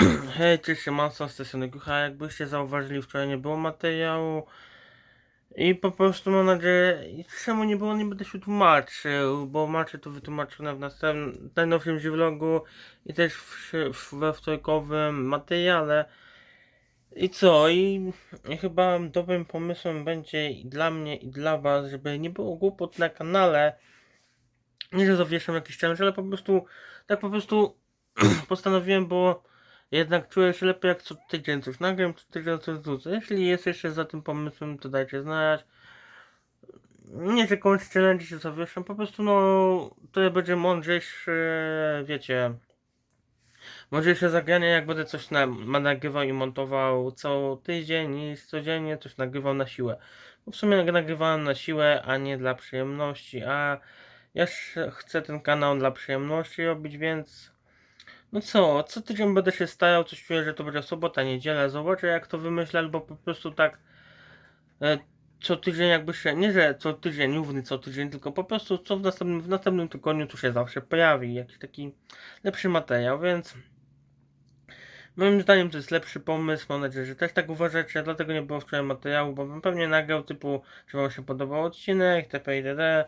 Hej, cześć, Manson z tej strony Kucha. Jakbyście zauważyli, wczoraj nie było materiału. I po prostu mam nadzieję, czemu nie było, nie będę się tłumaczył, bo macie to wytłumaczone w następnym, najnowszym vlogu i też w, w, we wtorkowym materiale. I co? I, I chyba dobrym pomysłem będzie i dla mnie, i dla was, żeby nie było głupot na kanale. Nie, że zawieszam jakiś challenge, ale po prostu, tak po prostu postanowiłem, bo jednak czuję się lepiej jak co tydzień coś nagram, co tydzień coś wrzucę. Jeśli jest jeszcze za tym pomysłem, to dajcie znać. Nie, że kończy challenge się zawieszam, po prostu no, to będzie mądrzejsze, wiecie, mądrzejsze zagranie, jak będę coś nagrywał i montował co tydzień niż codziennie coś nagrywał na siłę. Bo w sumie nagrywałem na siłę, a nie dla przyjemności, a ja chcę ten kanał dla przyjemności robić, więc no co, co tydzień będę się starał, coś czuję, że to będzie sobota, niedziela, zobaczę jak to wymyślę, albo po prostu tak e, co tydzień jakby się, nie że co tydzień, równy co tydzień, tylko po prostu co w następnym, w następnym tygodniu tu się zawsze pojawi, jakiś taki lepszy materiał, więc moim zdaniem to jest lepszy pomysł, mam nadzieję, że też tak uważacie, dlatego nie było wczoraj materiału, bo bym pewnie nagrał typu, czy wam się podobał odcinek, TP itd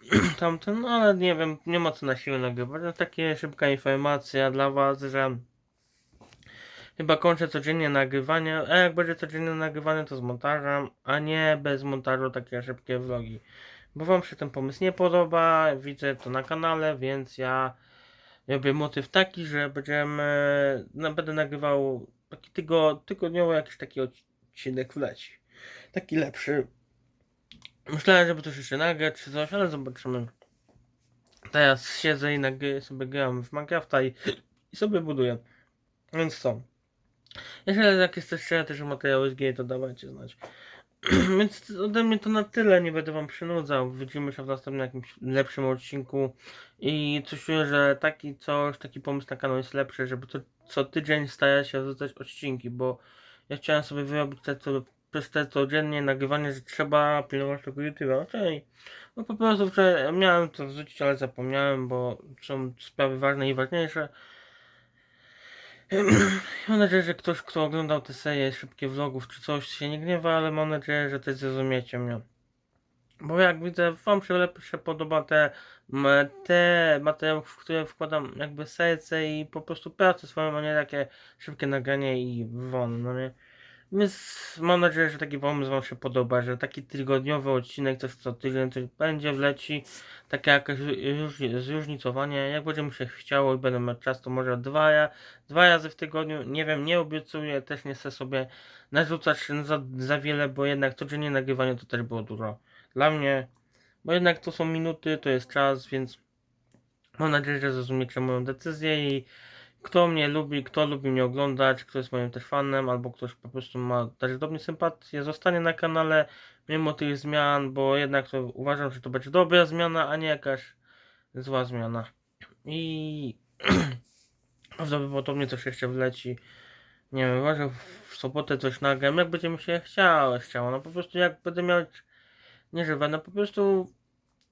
tamten, no ale nie wiem, nie ma co na siłę nagrywać. No, takie szybka informacja dla Was, że chyba kończę codziennie nagrywanie, a jak będzie codziennie nagrywanie to z montażem, a nie bez montażu takie szybkie vlogi. Bo Wam się ten pomysł nie podoba, widzę to na kanale, więc ja robię motyw taki, że będziemy, no, będę nagrywał taki tygo, tygodniowo jakiś taki odcinek wleci. Taki lepszy, Myślałem, żeby coś jeszcze nagrać czy coś, ale zobaczymy. Teraz siedzę i nagry, sobie gram w Minecrafta i, i sobie buduję. Więc co? Jeśli jak jesteście też materiały z gier, to dawajcie znać. Więc ode mnie to na tyle, nie będę wam przynudzał. Widzimy się w następnym jakimś lepszym odcinku. I coś czuję, że taki coś, taki pomysł na kanał jest lepszy, żeby to co tydzień starać się wrzucać odcinki, bo ja chciałem sobie wyrobić te co przez te codziennie nagrywanie, że trzeba pilnować tego YouTube'a. Okej. No po prostu wczoraj miałem to wrzucić, ale zapomniałem, bo są sprawy ważne i ważniejsze. Mam nadzieję, że ktoś, kto oglądał te serie szybkie vlogów czy coś się nie gniewa, ale mam nadzieję, że też zrozumiecie mnie. Bo jak widzę, wam się lepiej się podoba te, te materiały, w które wkładam jakby serce i po prostu pracę swoją, a nie takie szybkie nagranie i won, no nie. Więc mam nadzieję, że taki pomysł Wam się podoba, że taki tygodniowy odcinek, coś co tydzień coś będzie, wleci, takie jakieś różni- zróżnicowanie, jak będzie mi się chciało i będę miał czas, to może dwa, ra- dwa razy w tygodniu, nie wiem, nie obiecuję, też nie chcę sobie narzucać za, za wiele, bo jednak codziennie nagrywanie to też było dużo dla mnie, bo jednak to są minuty, to jest czas, więc mam nadzieję, że zrozumiecie moją decyzję i kto mnie lubi, kto lubi mnie oglądać, kto jest moim też fanem, albo ktoś po prostu ma też do mnie sympatię, zostanie na kanale mimo tych zmian, bo jednak to uważam, że to będzie dobra zmiana, a nie jakaś zła zmiana. I prawdopodobnie coś jeszcze wleci. Nie wiem, może w sobotę coś nagram, jak będzie mi się chciało, chciało. No po prostu jak będę miał, nie że będę po prostu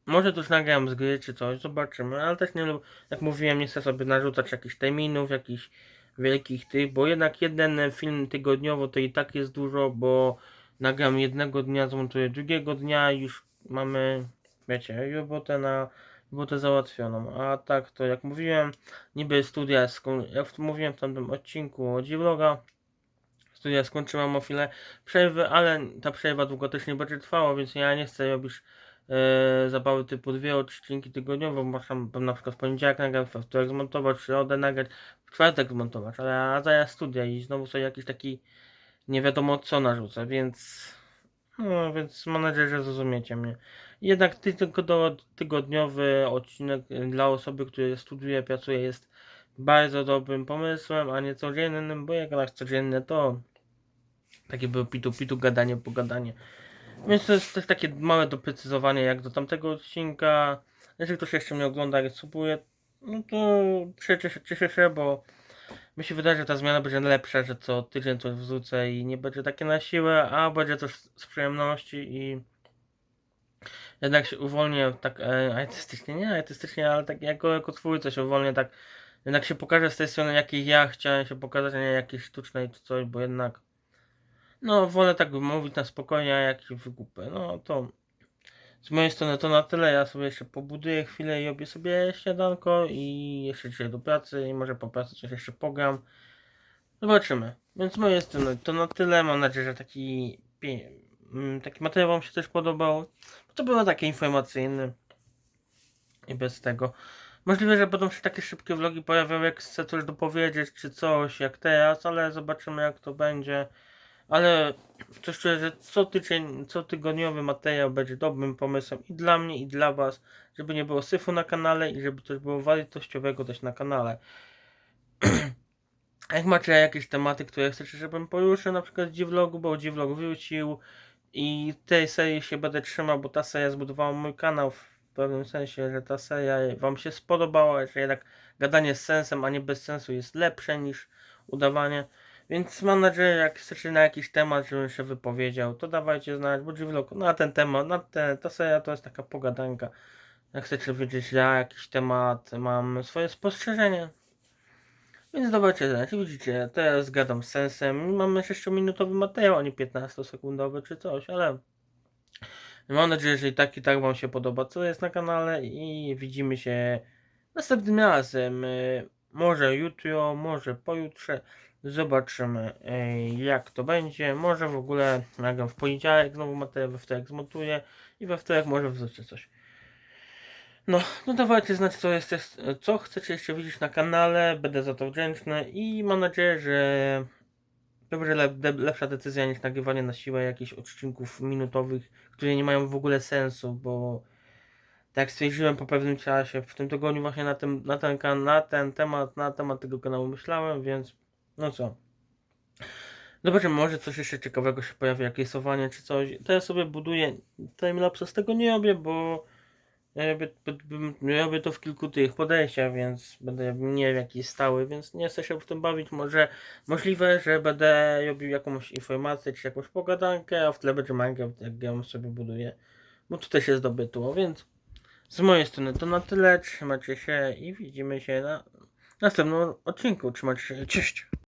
może też nagram z gry czy coś, zobaczymy, ale też nie lub, jak mówiłem, nie chcę sobie narzucać jakichś terminów, jakichś wielkich tych, bo jednak jeden film tygodniowo to i tak jest dużo, bo nagram jednego dnia, zmontuję drugiego dnia już mamy, wiecie, robotę na robotę załatwioną, a tak to jak mówiłem, niby studia, skoń- jak mówiłem w tamtym odcinku o vloga, studia skończyłam o chwilę przerwy, ale ta przerwa długo też nie będzie trwała, więc ja nie chcę robić e, zabawy typu dwie odcinki tygodniowo, można na przykład w poniedziałek nagrać, we wtorek zmontować, w środę nagrać, w czwartek zmontować, ale a zaraz studia i znowu sobie jakiś taki nie wiadomo co narzucę, więc no, więc mam nadzieję, że zrozumiecie mnie. Jednak tygodniowy odcinek dla osoby, która studiuje, pracuje jest bardzo dobrym pomysłem, a nie codziennym, bo jak raz codziennie to takie było pitu pitu gadanie pogadanie. Więc to jest też takie małe doprecyzowanie jak do tamtego odcinka. Jeżeli ktoś jeszcze mnie ogląda i subuje, no to się, cieszę się, bo mi się wydaje, że ta zmiana będzie lepsza, że co tydzień coś wrzucę i nie będzie takie na siłę, a będzie coś z przyjemności i jednak się uwolnię tak e, artystycznie, nie artystycznie, ale tak jako, jako twórca się uwolnię tak jednak się pokażę z tej strony, jakiej ja chciałem się pokazać, a nie jakiejś sztucznej czy coś, bo jednak no wolę tak mówić na spokojnie, a jakieś wygupy. No to z mojej strony to na tyle. Ja sobie jeszcze pobuduję chwilę i robię sobie śniadanko i jeszcze dzisiaj do pracy i może po pracy coś jeszcze pogram. Zobaczymy. Więc z mojej strony to na tyle. Mam nadzieję, że taki, mm, taki materiał Wam się też podobał. To było takie informacyjne i bez tego. Możliwe, że będą się takie szybkie vlogi pojawiały, jak chcę coś dopowiedzieć, czy coś, jak teraz, ale zobaczymy jak to będzie. Ale czuję, że co tydzień, co tygodniowy materiał będzie dobrym pomysłem i dla mnie, i dla Was, żeby nie było syfu na kanale i żeby coś było wartościowego też na kanale. Jak macie jakieś tematy, które chcecie, żebym poruszył, na przykład G-Vlogu, bo G-Vlog wrócił i tej serii się będę trzymał, bo ta seria zbudowała mój kanał w pewnym sensie, że ta seria Wam się spodobała, że jednak gadanie z sensem, a nie bez sensu jest lepsze niż udawanie. Więc mam nadzieję, jak chcecie na jakiś temat, żebym się wypowiedział, to dawajcie znać, bo G-Vlog na ten temat, na ten, ta seria to jest taka pogadanka. Jak chcecie wiedzieć na jakiś temat, mam swoje spostrzeżenie. Więc dawajcie znać. Widzicie, teraz gadam z sensem. Mamy 6-minutowy materiał, a nie 15-sekundowy czy coś, ale mam nadzieję, że i tak i tak Wam się podoba, co jest na kanale i widzimy się następnym razem. Y, Może jutro, może pojutrze. Zobaczymy jak to będzie. Może w ogóle nagram w poniedziałek znowu materiał, we wtorek zmontuję i we wtorek może wrzucę coś. No, no dawajcie znać co jest, co chcecie jeszcze widzieć na kanale, będę za to wdzięczny i mam nadzieję, że to będzie lepsza decyzja niż nagrywanie na siłę jakichś odcinków minutowych, które nie mają w ogóle sensu, bo tak stwierdziłem po pewnym czasie, w tym tygodniu właśnie na, tym, na, ten, na ten temat, na temat tego kanału myślałem, więc no co. Zobaczymy, może coś jeszcze ciekawego się pojawi, jakieś rysowanie czy coś. To ja sobie buduję timelapse, z tego nie robię, bo ja robię, robię to w kilku tych podejściach, więc będę nie wiem jaki stały, więc nie chcę się w tym bawić. Może możliwe, że będę robił jakąś informację czy jakąś pogadankę, a w tle będzie Minecraft, jak ja ją sobie buduję. Bo tu też jest dobytło, więc z mojej strony to na tyle. Trzymajcie się i widzimy się na następnym odcinku. Trzymajcie się, cześć!